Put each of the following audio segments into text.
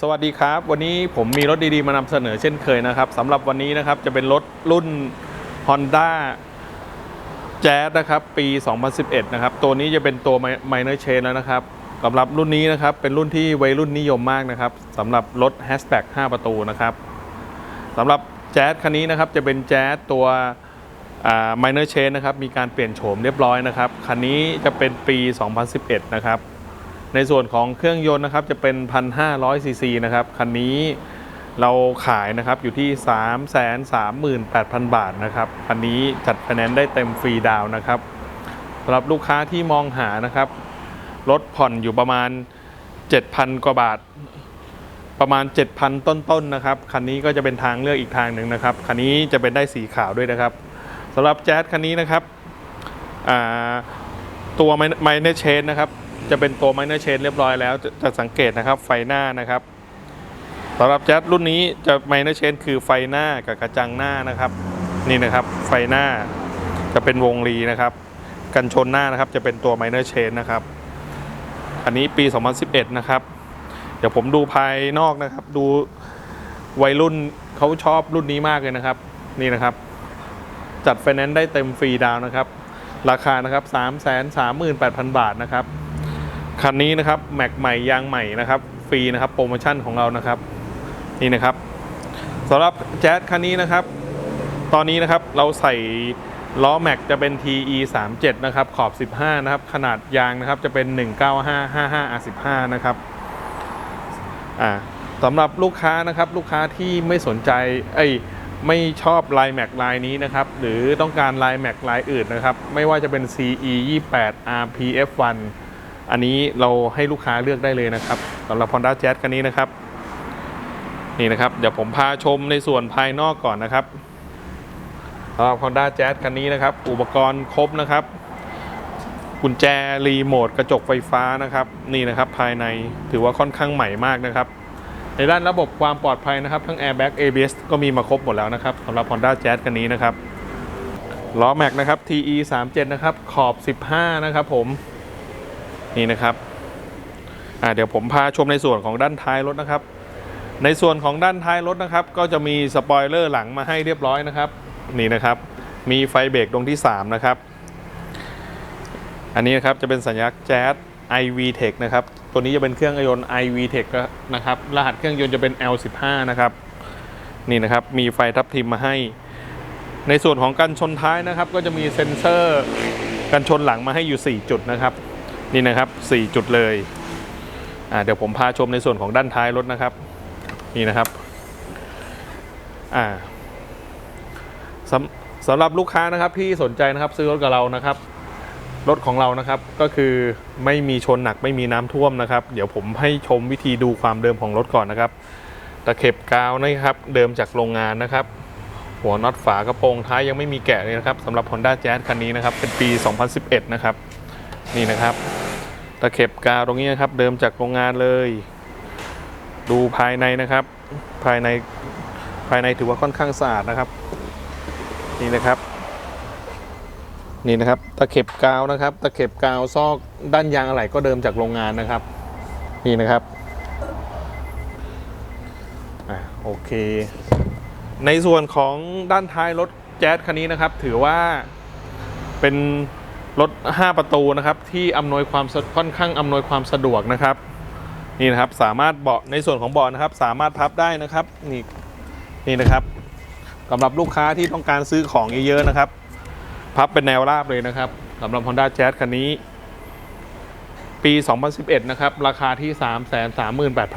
สวัสดีครับ วันนี้ผมมีรถดีๆ มานำเสนอเช่นเคยนะครับสำหรับวันนี้นะครับจะเป็นรถรุ่น Honda Jazz นะครับปี 2011 นะครับ ตัวนี้จะเป็นตัว Minor Chain แล้วนะครับสำหรับรุ่นนี้นะครับเป็นรุ่นที่วัยรุ่นนิยมมากนะครับสำหรับรถ Hatchback 5 ประตูนะครับสำหรับ Jazz คันนี้นะครับจะเป็น Jazz ตัว Minor Chain นะครับมีการเปลี่ยนโฉมเรียบร้อยนะครับคันนี้จะเป็นปี 2011 นะครับ ในส่วนของเครื่องยนต์นะครับจะเป็น 1,500ซีซีนะครับคันนี้เราขายนะครับอยู่ที่ 338,000 บาทนะครับคันนี้จัดไฟแนนซ์ได้เต็มฟรีดาวนะครับสำหรับลูกค้าที่มองหานะครับรถผ่อนอยู่ประมาณ 7,000 กว่าบาท ประมาณ 7,000 ต้นๆนนะครับคันนี้ก็จะเป็นทางเลือกอีกทางหนึ่งนะครับคันนี้จะเป็นได้สีขาวด้วยนะครับสำหรับแจ๊สคันนี้นะครับตัวไมเนเชนนะครับ จะเป็นตัวไมเนอร์เชนเรียบร้อยแล้วจะจะสังเกตนะครับไฟหน้านะครับสำหรับแจ๊รุ่นนี้จะไมเนอร์เชนคือไฟหน้ากับกระจังหน้านะครับ นี่นะครับไฟหน้าจะเป็นวงรีนะครับ กันชนหน้านะครับจะเป็นตัวไมเนอร์เชนนะครับ อันนี้ปี 2011 นะครับ เดี๋ยวผมดูภายนอกนะครับ ดูวัยรุ่นเขาชอบรุ่นนี้มากเลยนะครับ นี่นะครับ จัดไฟแนนซ์ได้เต็มฟรีดาวน์นะครับราคานะครับ 3 3 8 0 0 0 บาทนะครับ คันนี้นะครับแม็กใหม่ยางใหม่นะครับฟรีนะครับโปรโมชั่นของเรานะครับนี่นะครับสำหรับแจ๊สคันนี้นะครับ ตอนนี้นะครับเราใส่ล้อแม็กจะเป็น TE 3 7นะครับขอบ 15 นะครับ ขนาดยางนะครับจะเป็น 19555 R15 นะครับอ่าสำหรับลูกค้านะครับลูกค้าที่ไม่สนใจเอ้ไม่ชอบลายแม็กลายนี้นะครับ หรือต้องการลายแม็กลายอื่นนะครับ ไม่ว่าจะเป็น CE 28 RPF1 อันนี้เราให้ลูกค้าเลือกได้เลยนะครับสำหรับ Honda Jazz คันนี้นะครับ นี่นะครับ เดี๋ยวผมพาชมในส่วนภายนอกก่อนนะครับสำหรับ Honda Jazz คันนี้นะครับ อุปกรณ์ครบนะครับกุญแจรีโมทกระจกไฟฟ้านะครับ นี่นะครับ ภายในถือว่าค่อนข้างใหม่มากนะครับ ในด้านระบบความปลอดภัยนะครับ ทั้ง Airbag ABS ก็มีมาครบหมดแล้วนะครับสำหรับ Honda Jazz คันนี้นะครับล้อแม็กนะครับ TE 3 7นะครับขอบ 15 นะครับผม นี่นะครับเดี๋ยวผมพาชมในส่วนของด้านท้ายรถนะครับ ในส่วนของด้านท้ายรถนะครับ ก็จะมีสปอยเลอร์หลังมาให้เรียบร้อยนะครับ นี่นะครับ มีไฟเบรกดวงที่ 3 นะครับ อันนี้นะครับจะเป็นสัญลักษณ์ Jazz iV Tech นะครับ ตัวนี้จะเป็นเครื่องยนต์ iV Tech นะครับ รหัสเครื่องยนต์จะเป็น L15 นะครับ นี่นะครับ มีไฟทับทิมมาให้ ในส่วนของกันชนท้ายนะครับ ก็จะมีเซ็นเซอร์กันชนหลังมาให้อยู่ 4 จุดนะครับ นี่นะครับ 4 จุดเลยเดี๋ยวผมพาชมในส่วนของด้านท้ายรถนะครับ นี่นะครับสำสำหรับลูกค้านะครับที่สนใจนะครับซื้อรถกับเรานะครับรถของเรานะครับก็คือไม่มีชนหนักไม่มีน้ำท่วมนะครับ เดี๋ยวผมให้ชมวิธีดูความเดิมของรถก่อนนะครับ ตะเข็บกาวนะครับ เดิมจากโรงงานนะครับ หัวน็อตฝากระโปรงท้ายยังไม่มีแกะเลยนะครับสำหรับ Honda Jazz คันนี้นะครับ เป็นปี 2011 นะครับ นี่นะครับ ตะเข็บกาวตรงนี้นะครับ เดิมจากโรงงานเลย ดูภายในนะครับ ภายในภายในถือว่าค่อนข้างสะอาดนะครับ นี่นะครับ นี่นะครับ ตะเข็บกาวนะครับ ตะเข็บกาวซอกด้านยางอะไหล่ก็เดิมจากโรงงานนะครับ นี่นะครับอ่าโอเค ในส่วนของด้านท้ายรถแจ๊สคันนี้นะครับ ถือว่าเป็น รถ 5 ประตูนะครับที่อำนวยความสะค่อนข้างอำนวยความสะดวกนะครับนี่นะครับสามารถเบาะในส่วนของเบาะนะครับ สามารถพับได้นะครับนี่นี่นะครับสำหรับลูกค้าที่ต้องการซื้อของเยอะๆนะครับ พับเป็นแนวราบเลยนะครับสำหรับ Honda Jazz คันนี้ ปี 2011 นะครับ ราคาที่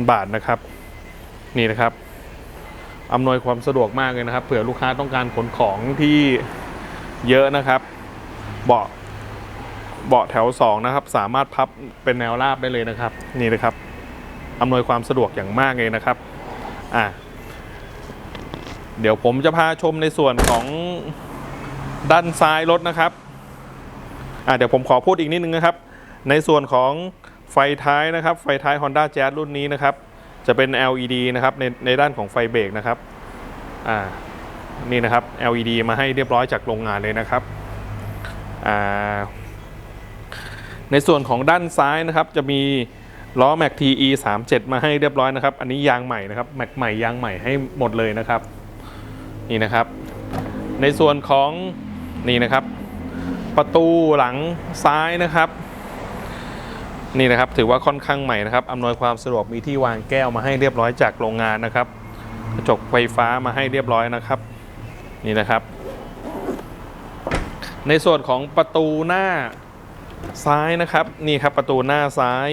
338,000 บาทนะครับ นี่นะครับอำนวยความสะดวกมากเลยนะครับ เผื่อลูกค้าต้องการขนของที่เยอะนะครับ เบาะ เบาะแถว 2 นะครับ สามารถพับเป็นแนวราบได้เลยนะครับ นี่นะครับอำนวยความสะดวกอย่างมากเลยนะครับอะเดี๋ยวผมจะพาชมในส่วนของด้านซ้ายรถนะครับอ่าเดี๋ยวผมขอพูดอีกนิดนึงนะครับ ในส่วนของไฟท้ายนะครับ ไฟท้าย Honda Jazz รุ่นนี้นะครับ จะเป็น LED นะครับในในด้านของไฟเบรกนะครับอ่านี่นะครับ LED มาให้เรียบร้อยจากโรงงานเลยนะครับอ่า ในส่วนของด้านซ้ายนะครับจะมีล้อแม็ก TE 37 มาให้เรียบร้อยนะครับ อันนี้ยางใหม่นะครับแม็กใหม่ยางใหม่ให้หมดเลยนะครับ นี่นะครับ ในส่วนของนี่นะครับ ประตูหลังซ้ายนะครับ นี่นะครับถือว่าค่อนข้างใหม่นะครับอำนวยความสะดวกมีที่วางแก้วมาให้เรียบร้อยจากโรงงานนะครับกระจกไฟฟ้ามาให้เรียบร้อยนะครับ นี่นะครับ ในส่วนของประตูหน้า ซ้ายนะครับ นี่ครับประตูหน้าซ้าย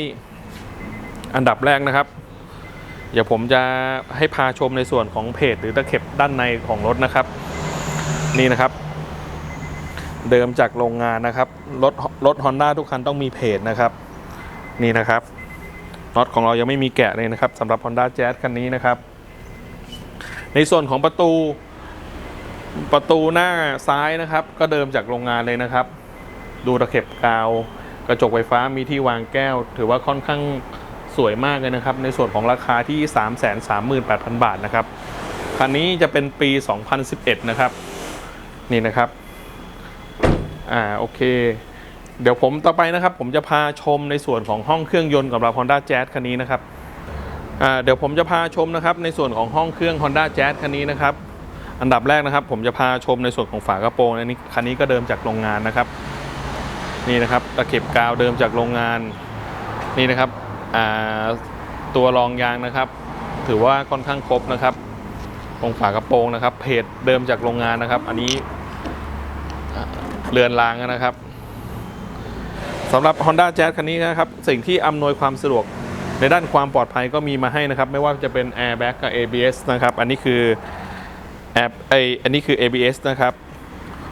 อันดับแรกนะครับ เดี๋ยวผมจะให้พาชมในส่วนของเพจหรือตะเข็บด้านในของรถนะครับ นี่นะครับ เดิมจากโรงงานนะครับ รถรถ Honda ทุกคันต้องมีเพจนะครับ นี่นะครับน็อตของเรายังไม่มีแกะเลยนะครับสำหรับ Honda Jazz คันนี้นะครับ ในส่วนของประตูประตูหน้าซ้ายนะครับ ก็เดิมจากโรงงานเลยนะครับ ดูตะเข็บกาว กระจกไฟฟ้ามีที่วางแก้ว ถือว่าค่อนข้างสวยมากเลยนะครับ ในส่วนของราคาที่ 338,000 บาทนะครับคันนี้จะเป็นปี 2011 นะครับ นี่นะครับอ่าโอเค เดี๋ยวผมต่อไปนะครับ ผมจะพาชมในส่วนของห้องเครื่องยนต์กับเรา Honda Jazz คันนี้นะครับอ่าเดี๋ยวผมจะพาชมนะครับ ในส่วนของห้องเครื่อง Honda Jazz คันนี้นะครับ อันดับแรกนะครับ ผมจะพาชมในส่วนของฝากระโปรงอันนี้คันนี้ก็เดิมจากโรงงานนะครับ นี่นะครับตะเข็บกาวเดิมจากโรงงานนี่นะครับตัวรองยางนะครับ ถือว่าค่อนข้างครบนะครับตรงฝากระโปรงนะครับ เพจเดิมจากโรงงานนะครับ อันนี้เรือนรางนะครับสำหรับ Honda Jazz คันนี้นะครับ สิ่งที่อำนวยความสะดวกในด้านความปลอดภัยก็มีมาให้นะครับ ไม่ว่าจะเป็น Airbag กับ ABS นะครับ อันนี้คือแอบไออันนี้คือ ABS นะครับ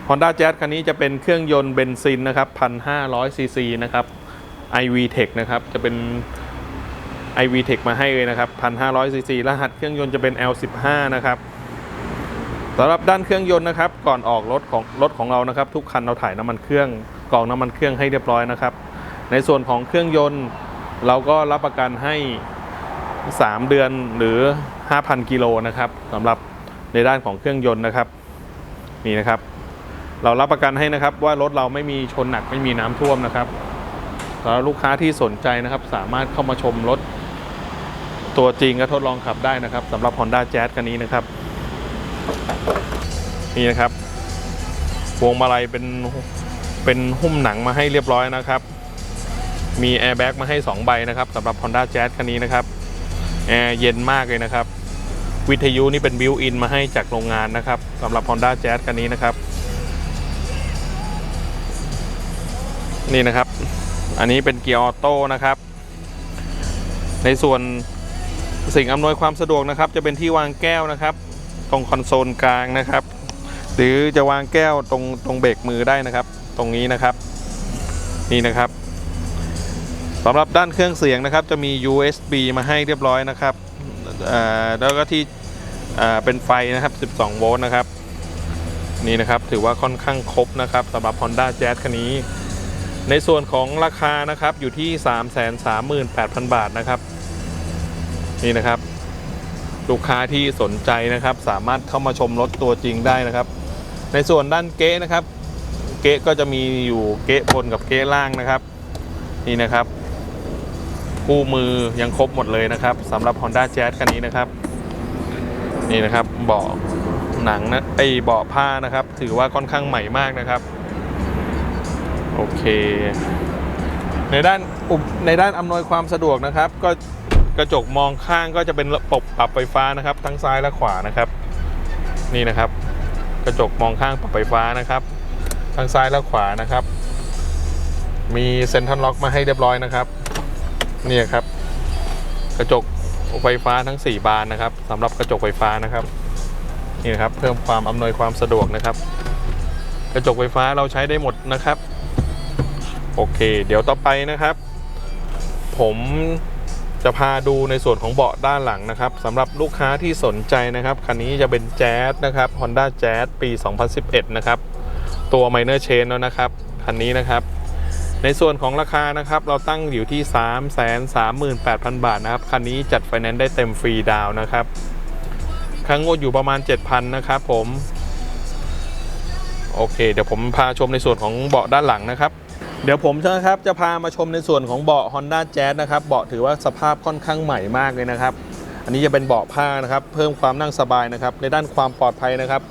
Honda Jazz คันนี้จะเป็นเครื่องยนต์เบนซินนะครับ 1,500 ซีซีนะครับ iV Tech นะครับ จะเป็น iV Tech มาให้เลยนะครับ 1,500 ซีซี รหัสเครื่องยนต์จะเป็น L15 นะครับสำหรับด้านเครื่องยนต์นะครับ ก่อนออกรถของรถของเรานะครับ ทุกคันเราถ่ายน้ำมันเครื่องกรองน้ำมันเครื่องให้เรียบร้อยนะครับ ในส่วนของเครื่องยนต์ เราก็รับประกันให้ 3 เดือนหรือ 5,000 กิโลนะครับสำหรับในด้านของเครื่องยนต์นะครับ นี่นะครับ เรารับประกันให้นะครับว่ารถเราไม่มีชนหนักไม่มีน้ำท่วมนะครับสำหรับลูกค้าที่สนใจนะครับ สามารถเข้ามาชมรถ ตัวจริงและทดลองขับได้นะครับสำหรับ Honda Jazz คันนี้นะครับ นี่นะครับพวงมาลัยเป็นเป็นหุ้มหนังมาให้เรียบร้อยนะครับ มีแอร์แบ็กมาให้ 2 ใบนะครับสำหรับ Honda Jazz คันนี้นะครับแอร์เย็นมากเลยนะครับ วิทยุนี่เป็นบิวอินมาให้จากโรงงานนะครับสำหรับ Honda Jazz คันนี้นะครับ นี่นะครับ อันนี้เป็นเกียร์ออโต้นะครับ ในส่วนสิ่งอำนวยความสะดวกนะครับ จะเป็นที่วางแก้วนะครับ ตรงคอนโซลกลางนะครับ หรือจะวางแก้วตรงตรงเบรกมือได้นะครับ ตรงนี้นะครับ นี่นะครับสำหรับด้านเครื่องเสียงนะครับ จะมี USB มาให้เรียบร้อยนะครับแล้วก็ที่เป็นไฟนะครับ 12 โวลต์นะครับ นี่นะครับ ถือว่าค่อนข้างครบนะครับสำหรับ Honda Jazz คันนี้ ในส่วนของราคานะครับอยู่ที่ 338,000 บาทนะครับ นี่นะครับ ลูกค้าที่สนใจนะครับ สามารถเข้ามาชมรถตัวจริงได้นะครับ ในส่วนด้านเก๊ะนะครับ เก๊ะก็จะมีอยู่เก๊ะบนกับเก๊ะล่างนะครับ นี่นะครับคู่มือยังครบหมดเลยนะครับสำหรับ Honda Jazz คันนี้นะครับ นี่นะครับเบาะหนังนะไอเบาะผ้านะครับ ถือว่าค่อนข้างใหม่มากนะครับ โอเค ในด้านอุปในด้านอำนวยความสะดวกนะครับ ก็กระจกมองข้างก็จะเป็นระบบปรับไฟฟ้านะครับ ทั้งซ้ายและขวานะครับ นี่นะครับ กระจกมองข้างปรับไฟฟ้านะครับ ทั้งซ้ายและขวานะครับ มีเซ็นทรัลล็อกมาให้เรียบร้อยนะครับนี่ครับ กระจกไฟฟ้าทั้ง 4 บานนะครับสำหรับกระจกไฟฟ้านะครับนี่นะครับ เพิ่มความอำนวยความสะดวกนะครับ กระจกไฟฟ้าเราใช้ได้หมดนะครับ โอเค เดี๋ยวต่อไปนะครับ ผมจะพาดูในส่วนของเบาะด้านหลังนะครับสำหรับลูกค้าที่สนใจนะครับคันนี้จะเป็นแจ๊สนะครับ Honda Jazz ปี 2011 นะครับ ตัว Minor Chain แล้วนะครับคันนี้นะครับ ในส่วนของราคานะครับ เราตั้งอยู่ที่ 338,000 บาทนะครับคันนี้จัดไฟแนนซ์ได้เต็มฟรีดาวนะครับค่างวดอยู่ประมาณ 7,000 นะครับผม โอเค เดี๋ยวผมพาชมในส่วนของเบาะด้านหลังนะครับ เดี๋ยวผมนะครับจะพามาชมในส่วนของเบาะ Honda Jazz นะครับเบาะถือว่าสภาพค่อนข้างใหม่มากเลยนะครับ อันนี้จะเป็นเบาะผ้านะครับ เพิ่มความนั่งสบายนะครับ ในด้านความปลอดภัยนะครับ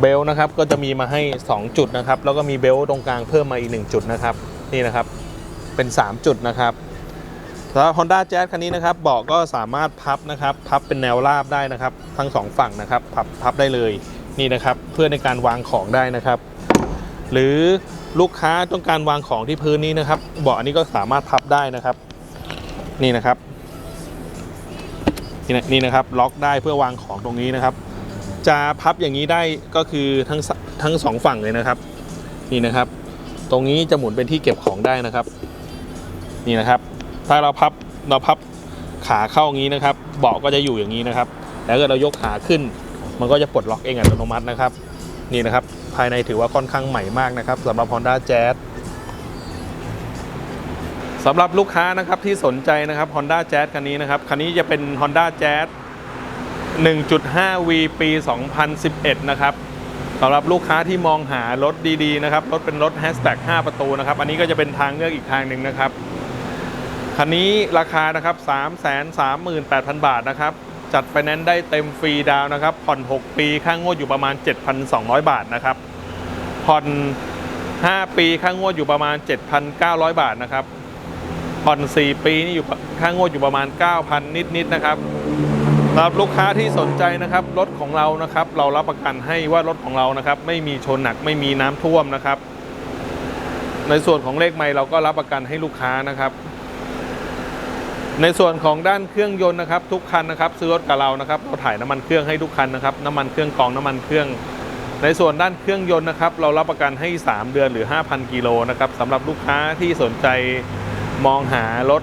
เบลต์นะครับก็จะมีมาให้ 2 จุดนะครับ แล้วก็มีเบลต์ตรงกลางเพิ่มมาอีก 1 จุดนะครับ นี่นะครับเป็น 3 จุดนะครับสำหรับ Honda Jazz คันนี้นะครับเบาะก็สามารถพับนะครับ พับเป็นแนวราบได้นะครับ ทั้งสองฝั่งนะครับ พับพับได้เลยนี่นะครับ เพื่อในการวางของได้นะครับ หรือ ลูกค้าต้องการวางของที่พื้นนี้นะครับ เบาะอันนี้ก็สามารถพับได้นะครับ นี่นะครับนี่นะนี่นะครับ ล็อกได้เพื่อวางของตรงนี้นะครับ จะพับอย่างนี้ได้ก็คือทั้งทั้งสองฝั่งเลยนะครับ นี่นะครับ ตรงนี้จะหมุนเป็นที่เก็บของได้นะครับ นี่นะครับ ถ้าเราพับเราพับขาเข้าอย่างนี้นะครับ เบาะก็จะอยู่อย่างนี้นะครับแล้วก็เรายกขาขึ้น มันก็จะปลดล็อกเองอัตโนมัตินะครับ นี่นะครับ ภายในถือว่าค่อนข้างใหม่มากนะครับสำหรับ Honda Jazz สำหรับลูกค้านะครับที่สนใจนะครับ Honda Jazz คันนี้นะครับ คันนี้จะเป็น Honda Jazz 1.5V ปี 2011 นะครับสำหรับลูกค้าที่มองหารถดีๆนะครับรถเป็นรถแฮชแท็ก5ประตูนะครับ อันนี้ก็จะเป็นทางเลือกอีกทางหนึ่งนะครับ คันนี้ราคานะครับ 338,000 บาทนะครับ จัดไฟแนนซ์ได้เต็มฟรีดาวนะครับ ผ่อน 6 ปีค่างวดอยู่ประมาณ 7,200 บาทนะครับ ผ่อน 5 ปีค่างวดอยู่ประมาณ 7,900 บาทนะครับ ผ่อน 4 ปีนี่อยู่ค่างวดอยู่ประมาณ 9,000 นิดๆนะครับสำหรับลูกค้าที่สนใจนะครับ รถของเรานะครับ เรารับประกันให้ว่ารถของเรานะครับ ไม่มีชนหนักไม่มีน้ำท่วมนะครับ ในส่วนของเลขไมล์เราก็รับประกันให้ลูกค้านะครับ ในส่วนของด้านเครื่องยนต์นะครับทุกคันนะครับซื้อรถกับเรานะครับเราถ่ายน้ำมันเครื่องให้ทุกคันนะครับน้ำมันเครื่องกองน้ำมันเครื่อง ในส่วนด้านเครื่องยนต์นะครับเรารับประกันให้ 3 เดือนหรือ 5,000 กิโลนะครับสำหรับลูกค้าที่สนใจมองหารถ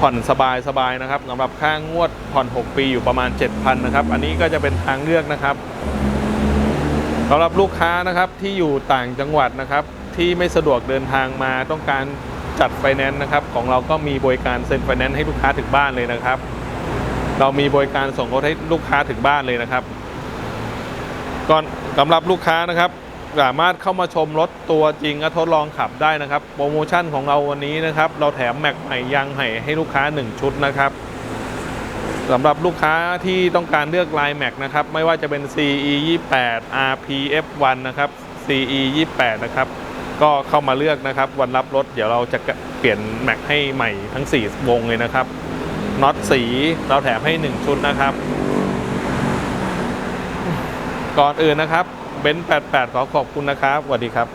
ผ่อนสบายสบายๆนะครับสำหรับค่างวดผ่อน 6 ปีอยู่ประมาณ 7,000นะครับอันนี้ก็จะเป็นทางเลือกนะครับสำหรับลูกค้านะครับที่อยู่ต่างจังหวัดนะครับที่ไม่สะดวกเดินทางมาต้องการ จัดไฟแนนซ์นะครับของเราก็มีบริการเซ็นไฟแนนซ์ให้ลูกค้าถึงบ้านเลยนะครับ เรามีบริการส่งรถให้ลูกค้าถึงบ้านเลยนะครับก่อนสำหรับลูกค้านะครับ สามารถเข้ามาชมรถตัวจริงและทดลองขับได้นะครับ โปรโมชั่นของเราวันนี้นะครับ เราแถมแม็กใหม่ยางไห่ให้ลูกค้า 1 ชุดนะครับสำหรับลูกค้าที่ต้องการเลือกลายแม็กนะครับ ไม่ว่าจะเป็น CE 28 RPF 1 นะครับ CE 28นะครับ ก็เข้ามาเลือกนะครับ วันรับรถ เดี๋ยวเราจะเปลี่ยนแม็กให้ใหม่ทั้ง 4 วงเลยนะครับน็อตสีเราแถมให้ 1 ชุดนะครับ ก่อนอื่นนะครับเบนซ์88ขอขอบคุณนะครับสวัสดีครับ